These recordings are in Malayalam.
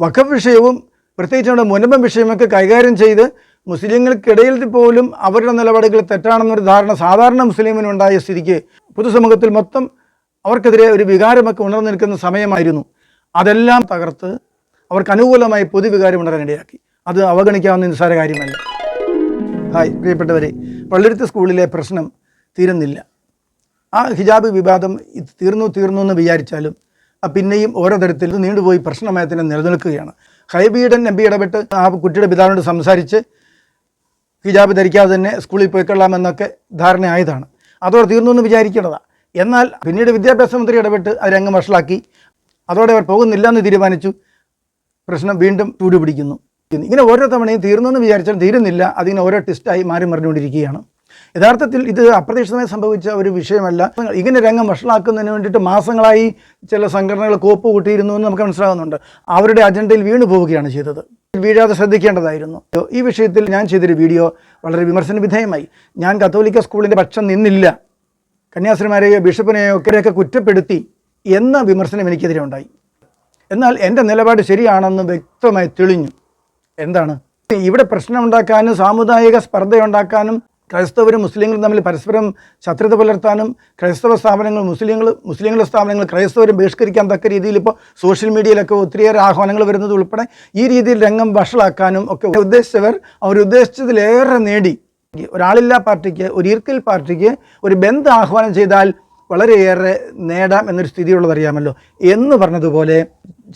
വഖഫ് വിഷയവും പ്രത്യേകിച്ച് നമ്മുടെ മുനമ്പം വിഷയമൊക്കെ കൈകാര്യം ചെയ്ത് മുസ്ലിങ്ങൾക്കിടയിൽ പോലും അവരുടെ നിലപാടുകൾ തെറ്റാണെന്നൊരു ധാരണ സാധാരണ മുസ്ലിമിനുണ്ടായ സ്ഥിതിക്ക് പൊതുസമൂഹത്തിൽ മൊത്തം അവർക്കെതിരെ ഒരു വികാരമൊക്കെ ഉണർന്നു നിൽക്കുന്ന സമയമായിരുന്നു. അതെല്ലാം തകർത്ത് അവർക്ക് അനുകൂലമായി പൊതുവികാരം ഉണരാനിടയാക്കി. അത് അവഗണിക്കാവുന്ന നിസ്സാര കാര്യമല്ല. ഹായ് പ്രിയപ്പെട്ടവരെ പള്ളിരുത്ത് സ്കൂളിലെ പ്രശ്നം തീരുന്നില്ല. ആ ഹിജാബ് വിവാദം തീർന്നു തീർന്നു എന്ന് വിചാരിച്ചാലും പിന്നെയും ഓരോ തരത്തിൽ നീണ്ടുപോയി പ്രശ്നമായി തന്നെ നിലനിൽക്കുകയാണ്. ഹൈബീഡൻ എം പി ഇടപെട്ട് ആ കുട്ടിയുടെ പിതാവിനോട് സംസാരിച്ച് ഹിജാബ് ധരിക്കാതെ തന്നെ സ്കൂളിൽ പോയിക്കൊള്ളാമെന്നൊക്കെ ധാരണയായതാണ്. അതോടെ തീർന്നു എന്ന് വിചാരിക്കേണ്ടതാണ് എന്നാൽ പിന്നീട് വിദ്യാഭ്യാസ മന്ത്രി ഇടപെട്ട് അതിരംഗം വഷളാക്കി. അതോടെ അവർ പോകുന്നില്ല എന്ന് തീരുമാനിച്ചു. പ്രശ്നം വീണ്ടും ചൂടുപിടിക്കുന്നു. ഇങ്ങനെ ഓരോ തവണയും തീർന്നു എന്ന് വിചാരിച്ചാൽ തീരുന്നില്ല. അതിങ്ങനെ ഓരോ ടെസ്റ്റായി മാറി മറിഞ്ഞുകൊണ്ടിരിക്കുകയാണ്. യഥാർത്ഥത്തിൽ ഇത് അപ്രതീക്ഷിതമായി സംഭവിച്ച ഒരു വിഷയമല്ല. ഇങ്ങനെ രംഗം വഷളാക്കുന്നതിന് വേണ്ടിയിട്ട് മാസങ്ങളായി ചില സംഘടനകൾ കോപ്പ് കൂട്ടിയിരുന്നു എന്ന് നമുക്ക് മനസ്സിലാകുന്നുണ്ട്. അവരുടെ അജണ്ടയിൽ വീണു പോവുകയാണ് ചെയ്തത്. വീഴാതെ ശ്രദ്ധിക്കേണ്ടതായിരുന്നു. ഈ വിഷയത്തിൽ ഞാൻ ചെയ്തൊരു വീഡിയോ വളരെ വിമർശന വിധേയമായി. ഞാൻ കത്തോലിക്ക സ്കൂളിന്റെ പക്ഷം നിന്നില്ല. കന്യാസ്ത്രീമാരെയോ ബിഷപ്പിനെയോ ഒക്കെയൊക്കെ കുറ്റപ്പെടുത്തി എന്ന വിമർശനം എനിക്കെതിരെ ഉണ്ടായി. എന്നാൽ എന്റെ നിലപാട് ശരിയാണെന്ന് വ്യക്തമായി തെളിഞ്ഞു. എന്താണ്? ഇവിടെ പ്രശ്നമുണ്ടാക്കാനും സാമുദായിക സ്പർദ്ധയുണ്ടാക്കാനും ക്രൈസ്തവരും മുസ്ലിങ്ങളും തമ്മിൽ പരസ്പരം ശത്രുത പുലർത്താനും ക്രൈസ്തവ സ്ഥാപനങ്ങൾ മുസ്ലിങ്ങൾ മുസ്ലിങ്ങളുടെ സ്ഥാപനങ്ങൾ ക്രൈസ്തവരും ബഹിഷ്കരിക്കാൻ തക്ക രീതിയിൽ ഇപ്പോൾ സോഷ്യൽ മീഡിയയിലൊക്കെ ഒത്തിരിയേറെ ആഹ്വാനങ്ങൾ വരുന്നത് ഉൾപ്പെടെ ഈ രീതിയിൽ രംഗം വഷളാക്കാനും ഒക്കെ ഉദ്ദേശിച്ചവർ അവർ ഉദ്ദേശിച്ചതിലേറെ നേടി. ഒരാളില്ലാ പാർട്ടിക്ക് ഒരു ഈർക്കൽ പാർട്ടിക്ക് ഒരു ബന്ധ ആഹ്വാനം ചെയ്താൽ വളരെയേറെ നേടാം എന്നൊരു സ്ഥിതിയുള്ളതറിയാമല്ലോ എന്ന് പറഞ്ഞതുപോലെ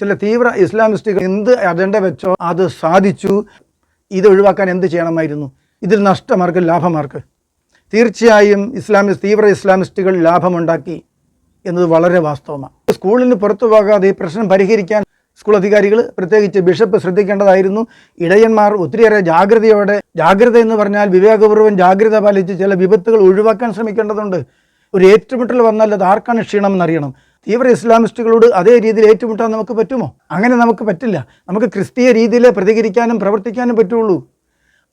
ചില തീവ്ര ഇസ്ലാമിസ്റ്റുകൾ എന്ത് അജണ്ട വെച്ചോ അത് സാധിച്ചു. ഇത് ഒഴിവാക്കാൻ എന്ത് ചെയ്യണമായിരുന്നു? ഇതിൽ നഷ്ടമാർക്ക് ലാഭമാർക്ക്. തീർച്ചയായും ഇസ്ലാമിസ് തീവ്ര ഇസ്ലാമിസ്റ്റുകൾ ലാഭമുണ്ടാക്കി എന്നത് വളരെ വാസ്തവമാണ്. സ്കൂളിന് പുറത്തു പോകാതെ ഈ പ്രശ്നം പരിഹരിക്കാൻ സ്കൂൾ അധികാരികൾ പ്രത്യേകിച്ച് ബിഷപ്പ് ശ്രദ്ധിക്കേണ്ടതായിരുന്നു. ഇടയന്മാർ ഒത്തിരിയേറെ ജാഗ്രതയോടെ ജാഗ്രത എന്ന് പറഞ്ഞാൽ വിവേകപൂർവം ജാഗ്രത പാലിച്ച് ചില വിപത്തുകൾ ഒഴിവാക്കാൻ ശ്രമിക്കേണ്ടതുണ്ട്. ഒരു ഏറ്റുമുട്ടൽ വന്നാൽ അത് ആർക്കാണ് ക്ഷീണം എന്നറിയണം തീവ്ര ഇസ്ലാമിസ്റ്റുകളോട് അതേ രീതിയിൽ ഏറ്റുമുട്ടാൻ നമുക്ക് പറ്റുമോ? അങ്ങനെ നമുക്ക് പറ്റില്ല. നമുക്ക് ക്രിസ്തീയ രീതിയിൽ പ്രതികരിക്കാനും പ്രവർത്തിക്കാനും പറ്റുള്ളൂ.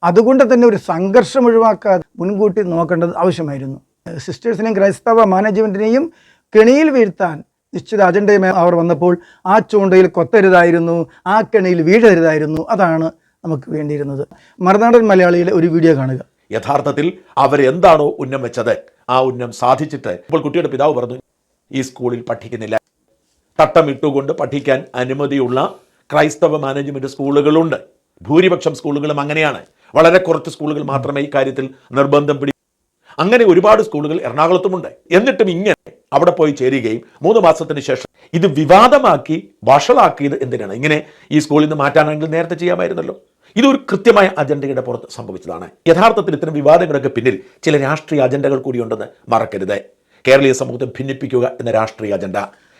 അതുകൊണ്ട് തന്നെ ഒരു സംഘർഷം ഒഴിവാക്കാതെ മുൻകൂട്ടി നോക്കേണ്ടത് ആവശ്യമായിരുന്നു. സിസ്റ്റേഴ്സിനെയും ക്രൈസ്തവ മാനേജ്മെന്റിനെയും കെണിയിൽ വീഴ്ത്താൻ നിശ്ചിത അജണ്ടയുമായി അവർ വന്നപ്പോൾ ആ ചൂണ്ടയിൽ കൊത്തരുതായിരുന്നു ആ കെണിയിൽ വീഴരുതായിരുന്നു അതാണ് നമുക്ക് വേണ്ടിയിരുന്നത്. മറുനാടൻ മലയാളിയിലെ ഒരു വീഡിയോ കാണുക. യഥാർത്ഥത്തിൽ അവരെന്താണോ ഉന്നം വെച്ചത്? ആ ഉന്നം സാധിച്ചിട്ട് ഇപ്പോൾ കുട്ടിയുടെ പിതാവ് പറഞ്ഞു ഈ സ്കൂളിൽ പഠിക്കുന്നില്ല. തട്ടമിട്ടുകൊണ്ട് പഠിക്കാൻ അനുമതിയുള്ള ക്രൈസ്തവ മാനേജ്മെന്റ് സ്കൂളുകളുണ്ട്. ഭൂരിപക്ഷം സ്കൂളുകളും അങ്ങനെയാണ്. വളരെ കുറച്ച് സ്കൂളുകൾ മാത്രമേ ഈ കാര്യത്തിൽ നിർബന്ധം പിടി അങ്ങനെ ഒരുപാട് സ്കൂളുകൾ എറണാകുളത്തുമുണ്ട്. എന്നിട്ടും ഇങ്ങനെ അവിടെ പോയി ചേരുകയും മൂന്ന് മാസത്തിന് ശേഷം ഇത് വിവാദമാക്കി വഷളാക്കിയത് എന്തിനാണ്? ഇങ്ങനെ ഈ സ്കൂളിൽ നിന്ന് മാറ്റാനാണെങ്കിൽ നേരത്തെ ചെയ്യാമായിരുന്നല്ലോ. ഇതൊരു കൃത്യമായ അജണ്ടയുടെ പുറത്ത് സംഭവിച്ചതാണ്. യഥാർത്ഥത്തിൽ ഇത്തരം വിവാദങ്ങളൊക്കെ പിന്നിൽ ചില രാഷ്ട്രീയ അജണ്ടകൾ കൂടിയുണ്ടെന്ന് മറക്കരുത്. കേരളീയ സമൂഹത്തെ ഭിന്നിപ്പിക്കുക എന്ന രാഷ്ട്രീയ അജണ്ട.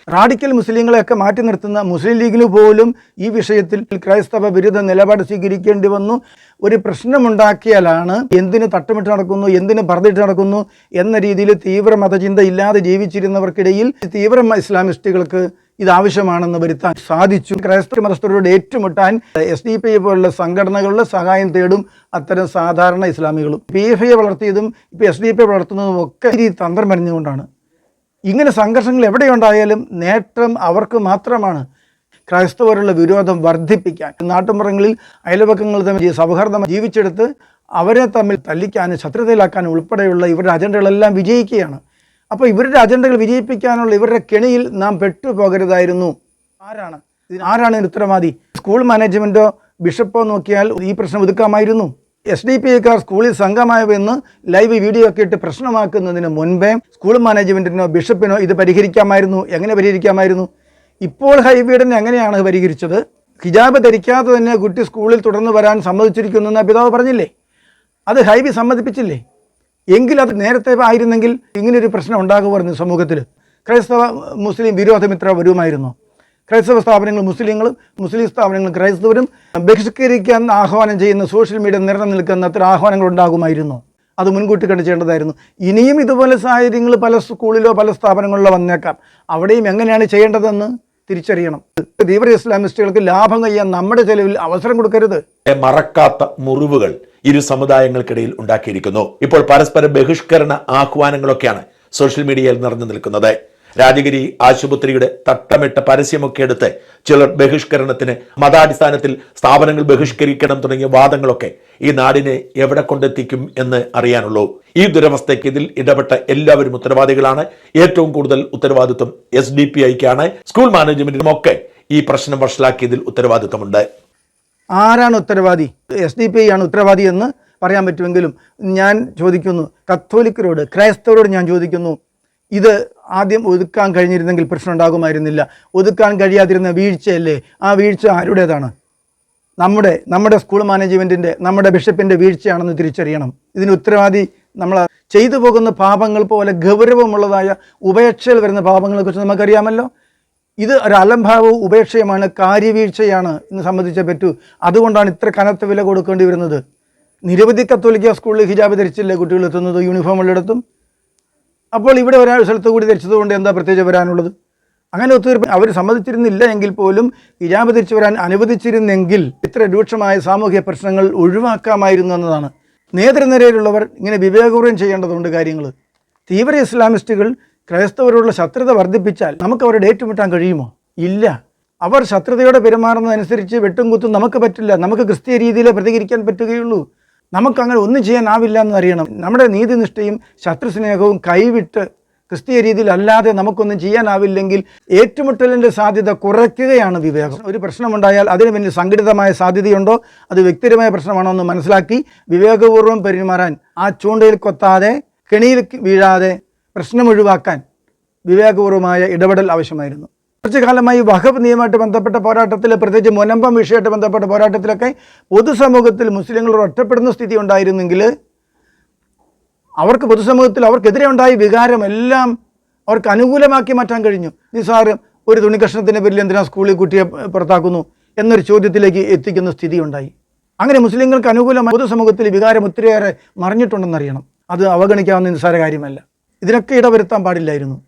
റാഡിക്കൽ മുസ്ലിങ്ങളെയൊക്കെ മാറ്റി നിർത്തുന്ന മുസ്ലിം ലീഗിന് പോലും ഈ വിഷയത്തിൽ ക്രൈസ്തവ വിരുദ്ധ നിലപാട് സ്വീകരിക്കേണ്ടി വന്നു. ഒരു പ്രശ്നമുണ്ടാക്കിയാലാണ് എന്തിന് തട്ടുമിട്ട് നടക്കുന്നു എന്തിന് പറഞ്ഞിട്ട് നടക്കുന്നു എന്ന രീതിയിൽ തീവ്ര മതചിന്ത ഇല്ലാതെ ജീവിച്ചിരുന്നവർക്കിടയിൽ തീവ്ര ഇസ്ലാമിസ്റ്റുകൾക്ക് ഇത് ആവശ്യമാണെന്ന് വരുത്താൻ സാധിച്ചു. ക്രൈസ്തവ മതസ്ഥരോട് ഏറ്റുമുട്ടാൻ എസ് ഡി പി ഐ പോലുള്ള സംഘടനകളുടെ സഹായം തേടും അത്തരം സാധാരണ ഇസ്ലാമികളും. പി എഫ് ഐ വളർത്തിയതും ഇപ്പോൾ എസ് ഡി പി ഐ വളർത്തുന്നതും ഒക്കെ ഈ തന്ത്രം പറഞ്ഞുകൊണ്ടാണ് ഇങ്ങനെ സംഘർഷങ്ങൾ എവിടെയുണ്ടായാലും നേട്ടം അവർക്ക് മാത്രമാണ്. ക്രൈസ്തവരുള്ള വിരോധം വർദ്ധിപ്പിക്കാൻ. നാട്ടുമ്പുറങ്ങളിൽ അയൽവക്കങ്ങൾ തമ്മിൽ സൗഹാർദ്ദം ജീവിച്ചെടുത്ത് അവരെ തമ്മിൽ തല്ലിക്കാനും ശത്രുതയിലാക്കാനും ഉൾപ്പെടെയുള്ള ഇവരുടെ അജണ്ടകളെല്ലാം വിജയിക്കുകയാണ്. അപ്പോൾ ഇവരുടെ അജണ്ടകൾ വിജയിപ്പിക്കാനുള്ള ഇവരുടെ കെണിയിൽ നാം പെട്ടുപോകരുതായിരുന്നു. ആരാണ്? ആരാണ് ഉത്തരവാദി? സ്കൂൾ മാനേജ്മെന്റോ ബിഷപ്പോ നോക്കിയാൽ ഈ പ്രശ്നം ഒതുക്കാമായിരുന്നു. എസ് ഡി പി ഐക്കാർ സ്കൂളിൽ സംഘമായവെന്ന് ലൈവ് വീഡിയോ ഒക്കെ ഇട്ട് പ്രശ്നമാക്കുന്നതിന് മുൻപേ സ്കൂൾ മാനേജ്മെന്റിനോ ബിഷപ്പിനോ ഇത് പരിഹരിക്കാമായിരുന്നു? എങ്ങനെ പരിഹരിക്കാമായിരുന്നു? ഇപ്പോൾ ഹൈവീഡൻ എങ്ങനെയാണ് പരിഹരിച്ചത്? ഹിജാബ് ധരിക്കാതെ തന്നെ കുട്ടി സ്കൂളിൽ തുടർന്ന് വരാൻ സമ്മതിച്ചിരിക്കുന്നു എന്ന് പിതാവ് പറഞ്ഞില്ലേ? അത് ഹൈബി സമ്മതിപ്പിച്ചില്ലേ? എങ്കിൽ അത് നേരത്തെ ആയിരുന്നെങ്കിൽ ഇങ്ങനൊരു പ്രശ്നം ഉണ്ടാകുമായിരുന്നു സമൂഹത്തിൽ ക്രൈസ്തവ മുസ്ലിം വിരോധമിത്ര വരുമായിരുന്നു. ക്രൈസ്തവ സ്ഥാപനങ്ങളും മുസ്ലിങ്ങളും മുസ്ലിം സ്ഥാപനങ്ങളും ക്രൈസ്തവരും ബഹിഷ്കരിക്കാൻ ആഹ്വാനം ചെയ്യുന്ന സോഷ്യൽ മീഡിയ നിറഞ്ഞു നിൽക്കുന്ന അത്ര ആഹ്വാനങ്ങൾ ഉണ്ടാകുമായിരുന്നു. അത് മുൻകൂട്ടി കണ്ടു ചെയ്യേണ്ടതായിരുന്നു ഇനിയും ഇതുപോലെ സാഹചര്യങ്ങൾ പല സ്കൂളിലോ പല സ്ഥാപനങ്ങളിലോ വന്നേക്കാം. അവിടെയും എങ്ങനെയാണ് ചെയ്യേണ്ടതെന്ന് തിരിച്ചറിയണം. തീവ്ര ഇസ്ലാമിസ്റ്റുകൾക്ക് ലാഭം കഴിയാൻ നമ്മുടെ ചെലവിൽ അവസരം കൊടുക്കരുത്. മറക്കാത്ത മുറിവുകൾ ഇരു സമുദായങ്ങൾക്കിടയിൽ ഉണ്ടാക്കിയിരിക്കുന്നു. ഇപ്പോൾ പരസ്പര ബഹിഷ്കരണ ആഹ്വാനങ്ങളൊക്കെയാണ് സോഷ്യൽ മീഡിയയിൽ നിറഞ്ഞു നിൽക്കുന്നത്. രാജഗിരി ആശുപത്രിയുടെ തട്ടമിട്ട പരസ്യമൊക്കെ എടുത്ത് ചിലർ ബഹിഷ്കരണത്തിന് മതാടിസ്ഥാനത്തിൽ സ്ഥാപനങ്ങൾ ബഹിഷ്കരിക്കണം തുടങ്ങിയ വാദങ്ങളൊക്കെ ഈ നാടിനെ എവിടെ കൊണ്ടെത്തിക്കും എന്ന് അറിയാനുള്ളൂ. ഈ ദുരവസ്ഥയ്ക്ക് ഇതിൽ ഇടപെട്ട എല്ലാവരും ഉത്തരവാദികളാണ്. ഏറ്റവും കൂടുതൽ ഉത്തരവാദിത്വം എസ് ഡി പി ഐക്കാണ്. സ്കൂൾ മാനേജ്മെന്റിനും ഒക്കെ ഈ പ്രശ്നം വഷളാക്കിയതിൽ ഉത്തരവാദിത്വമുണ്ട്. ആരാണ് ഉത്തരവാദി? എസ് ഡി പി ഐ ആണ് ഉത്തരവാദി എന്ന് പറയാൻ പറ്റുമെങ്കിലും ഞാൻ ചോദിക്കുന്നു. കത്തോലിക്കരോട് ക്രൈസ്തവരോട് ഞാൻ ചോദിക്കുന്നു. ഇത് ആദ്യം ഒതുക്കാൻ കഴിഞ്ഞിരുന്നെങ്കിൽ പ്രശ്നം ഉണ്ടാകുമായിരുന്നില്ല. ഒതുക്കാൻ കഴിയാതിരുന്ന വീഴ്ചയല്ലേ? ആ വീഴ്ച ആരുടേതാണ്? നമ്മുടെ നമ്മുടെ സ്കൂൾ മാനേജ്മെന്റിന്റെ നമ്മുടെ ബിഷപ്പിന്റെ വീഴ്ചയാണെന്ന് തിരിച്ചറിയണം. ഇതിന് ഉത്തരവാദി നമ്മൾ ചെയ്തു പോകുന്ന പാപങ്ങൾ പോലെ ഗൗരവമുള്ളതായ ഉപേക്ഷയിൽ വരുന്ന പാപങ്ങളെക്കുറിച്ച് നമുക്കറിയാമല്ലോ? ഇത് ഒരു അലംഭാവവും ഉപേക്ഷയുമാണ് കാര്യവീഴ്ചയാണ് എന്ന് സംബന്ധിച്ചേ പറ്റൂ. അതുകൊണ്ടാണ് ഇത്ര കനത്ത വില കൊടുക്കേണ്ടി വരുന്നത്. നിരവധി കത്തോലിക്ക സ്കൂളിൽ ഹിജാബ് ധരിച്ചില്ലേ കുട്ടികൾ എത്തുന്നത്? യൂണിഫോം അപ്പോൾ ഇവിടെ ഒരാൾ സ്ഥലത്ത് കൂടി ധരിച്ചതുകൊണ്ട് എന്താ പ്രത്യേകിച്ച് വരാനുള്ളത്? അങ്ങനെ ഒത്തുതീർപ്പ് അവർ സമ്മതിച്ചിരുന്നില്ല എങ്കിൽ പോലും ഹിജാബ് തിരിച്ചു വരാൻ അനുവദിച്ചിരുന്നെങ്കിൽ ഇത്ര രൂക്ഷമായ സാമൂഹ്യ പ്രശ്നങ്ങൾ ഒഴിവാക്കാമായിരുന്നു എന്നതാണ്. നേതൃനിരയിലുള്ളവർ ഇങ്ങനെ വിവേകപൂർവം ചെയ്യേണ്ടതുണ്ട് കാര്യങ്ങൾ തീവ്ര ഇസ്ലാമിസ്റ്റുകൾ ക്രൈസ്തവരോടുള്ള ശത്രുത വർദ്ധിപ്പിച്ചാൽ നമുക്ക് അവരുടെ ഏറ്റുമുട്ടാൻ കഴിയുമോ? ഇല്ല. അവർ ശത്രുതയോടെ പെരുമാറുന്നതനുസരിച്ച് വെട്ടും കുത്തും നമുക്ക് പറ്റില്ല. നമുക്ക് ക്രിസ്തീയ രീതിയിലേ പ്രതികരിക്കാൻ പറ്റുകയുള്ളൂ. നമുക്കങ്ങനെ ഒന്നും ചെയ്യാനാവില്ല എന്ന് അറിയണം. നമ്മുടെ നീതിനിഷ്ഠയും ശത്രുസ്നേഹവും കൈവിട്ട് ക്രിസ്തീയ രീതിയിൽ അല്ലാതെ നമുക്കൊന്നും ചെയ്യാനാവില്ലെങ്കിൽ ഏറ്റുമുട്ടലിന്റെ സാധ്യത കുറയ്ക്കുകയാണ് വിവേകം. ഒരു പ്രശ്നമുണ്ടായാൽ അതിന് പിന്നിൽ സംഘടിതമായ സാധ്യതയുണ്ടോ? അത് വ്യക്തിപരമായ പ്രശ്നമാണോ എന്ന് മനസ്സിലാക്കി വിവേകപൂർവം പെരുമാറാൻ ആ ചൂണ്ടയിൽ കൊത്താതെ കെണിയിൽ വീഴാതെ പ്രശ്നം ഒഴിവാക്കാൻ വിവേകപൂർവമായ ഇടപെടൽ ആവശ്യമായിരുന്നു. കുറച്ചു കാലമായി വഹബ് നിയമമായിട്ട് ബന്ധപ്പെട്ട പോരാട്ടത്തിൽ പ്രത്യേകിച്ച് മുനമ്പം വിഷയമായിട്ട് ബന്ധപ്പെട്ട പോരാട്ടത്തിലൊക്കെ പൊതുസമൂഹത്തിൽ മുസ്ലിങ്ങൾ ഒറ്റപ്പെടുന്ന സ്ഥിതി ഉണ്ടായിരുന്നെങ്കിൽ അവർക്ക് പൊതുസമൂഹത്തിൽ അവർക്കെതിരെ ഉണ്ടായ വികാരം എല്ലാം അവർക്ക് അനുകൂലമാക്കി മാറ്റാൻ കഴിഞ്ഞു. നിസാറ് ഒരു തുണിക്കഷ്ണത്തിന്റെ പേരിൽ എന്തിനാ സ്കൂളിൽ കുട്ടിയെ പുറത്താക്കുന്നു എന്നൊരു ചോദ്യത്തിലേക്ക് എത്തിക്കുന്ന സ്ഥിതി ഉണ്ടായി. അങ്ങനെ മുസ്ലിങ്ങൾക്ക് അനുകൂലമായ പൊതുസമൂഹത്തിൽ വികാരം ഒത്തിരിയേറെ മറിഞ്ഞിട്ടുണ്ടെന്നറിയണം. അത് അവഗണിക്കാവുന്ന നിസ്സാര കാര്യമല്ല. ഇതിനൊക്കെ ഇടവരുത്താൻ പാടില്ലായിരുന്നു.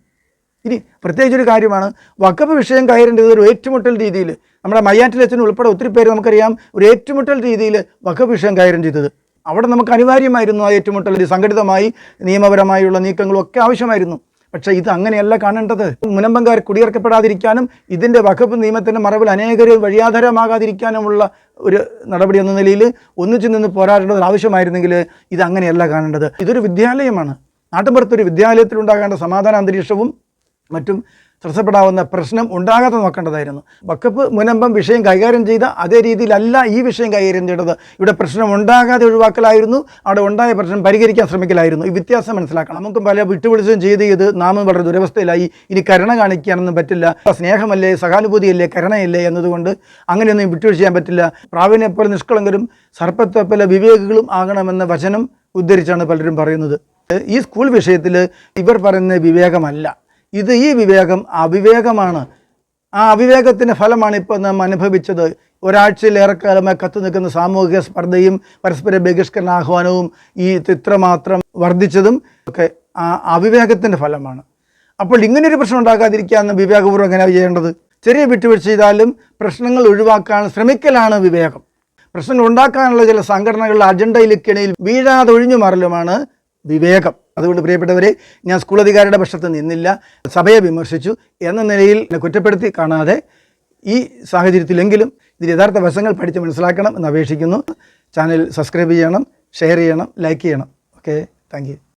ഇനി പ്രത്യേകിച്ച് ഒരു കാര്യമാണ് വക്കപ്പ് വിഷയം കയറേണ്ടത് ഒരു ഏറ്റുമുട്ടൽ രീതിയിൽ. നമ്മുടെ മയ്യാറ്റിലച്ചൻ ഉൾപ്പെടെ ഒത്തിരി പേര് നമുക്കറിയാം ഒരു ഏറ്റുമുട്ടൽ രീതിയിൽ വക്കപ്പ് വിഷയം കൈകാര്യം ചെയ്തത്. അവിടെ നമുക്ക് അനിവാര്യമായിരുന്നു ആ ഏറ്റുമുട്ടൽ. സംഘടിതമായി നിയമപരമായുള്ള നീക്കങ്ങളും ഒക്കെ ആവശ്യമായിരുന്നു. പക്ഷേ ഇത് അങ്ങനെയല്ല കാണേണ്ടത്. മുനമ്പങ്കാർ കുടിയേറക്കപ്പെടാതിരിക്കാനും ഇതിന്റെ വകുപ്പ് നിയമത്തിന്റെ മറവിൽ അനേകർ വഴിയാധാരമാകാതിരിക്കാനുമുള്ള ഒരു നടപടി എന്ന നിലയിൽ ഒന്നിച്ചു നിന്ന് പോരാടേണ്ടത് ആവശ്യമായിരുന്നെങ്കിൽ ഇത് അങ്ങനെയല്ല കാണേണ്ടത്. ഇതൊരു വിദ്യാലയമാണ്. നാട്ടുമ്പുറത്തൊരു വിദ്യാലയത്തിലുണ്ടാകേണ്ട സമാധാന അന്തരീക്ഷവും മറ്റും തടസ്സപ്പെടാവുന്ന പ്രശ്നം ഉണ്ടാകാതെ നോക്കേണ്ടതായിരുന്നു. വക്കപ്പ് മുനമ്പം വിഷയം കൈകാര്യം ചെയ്ത അതേ രീതിയിലല്ല ഈ വിഷയം കൈകാര്യം ചെയ്തത്. ഇവിടെ പ്രശ്നം ഉണ്ടാകാതെ ഒഴിവാക്കലായിരുന്നു. അവിടെ ഉണ്ടായ പ്രശ്നം പരിഹരിക്കാൻ ശ്രമിക്കലായിരുന്നു. ഈ വ്യത്യാസം മനസ്സിലാക്കണം. നമുക്ക് പല വിട്ടുപിടിച്ചും ചെയ്ത് ചെയ്ത് നാമം വളരെ ദുരവസ്ഥയിലായി. ഇനി കരുണ കാണിക്കാനൊന്നും പറ്റില്ല. സ്നേഹമല്ലേ സഹാനുഭൂതിയല്ലേ കരുണയല്ലേ എന്നതുകൊണ്ട് അങ്ങനെയൊന്നും വിട്ടുവീഴ്ച ചെയ്യാൻ പറ്റില്ല. പ്രാവിനെ പോലെ നിഷ്കളങ്കരും സർപ്പത്തെ പല വിവേകികളും ആകണമെന്ന വചനം ഉദ്ധരിച്ചാണ് പലരും പറയുന്നത്. ഈ സ്കൂൾ വിഷയത്തിൽ ഇവർ പറയുന്ന വിവേകമല്ല. ഇത് ഈ വിവേകം അവിവേകമാണ്. ആ അവിവേകത്തിന്റെ ഫലമാണ് ഇപ്പോൾ നാം അനുഭവിച്ചത്. ഒരാഴ്ചയിലേറെക്കാലമായി കത്തു നിൽക്കുന്ന സാമൂഹിക സ്പർദ്ധയും പരസ്പര ബഹിഷ്കരണ ആഹ്വാനവും ഈ ഇത്രമാത്രം വർദ്ധിച്ചതും ഒക്കെ ആ അവിവേകത്തിന്റെ ഫലമാണ്. അപ്പോൾ ഇങ്ങനൊരു പ്രശ്നം ഉണ്ടാകാതിരിക്കാന്ന് വിവേകപൂർവം എങ്ങനെ ചെയ്യേണ്ടത്? ചെറിയ വിട്ടുവീഴ്ച ചെയ്താലും പ്രശ്നങ്ങൾ ഒഴിവാക്കാൻ ശ്രമിക്കലാണ് വിവേകം. പ്രശ്നങ്ങൾ ഉണ്ടാക്കാനുള്ള ചില സംഘടനകളുടെ അജണ്ടയിലേക്കിടയിൽ വീഴാതെ ഒഴിഞ്ഞു മാറലുമാണ് വിവേകം. അതുകൊണ്ട് പ്രിയപ്പെട്ടവരെ ഞാൻ സ്കൂൾ അധികാരിയുടെ പക്ഷത്ത് നിന്നില്ല. സഭയെ വിമർശിച്ചു. എന്ന നിലയിൽ എന്നെ കുറ്റപ്പെടുത്തി കാണാതെ ഈ സാഹചര്യത്തിലെങ്കിലും ഇതിൽ യഥാർത്ഥ വശങ്ങൾ പഠിച്ച് മനസ്സിലാക്കണം എന്ന് അപേക്ഷിക്കുന്നു. ചാനൽ സബ്സ്ക്രൈബ് ചെയ്യണം ഷെയർ ചെയ്യണം ലൈക്ക് ചെയ്യണം. Okay thank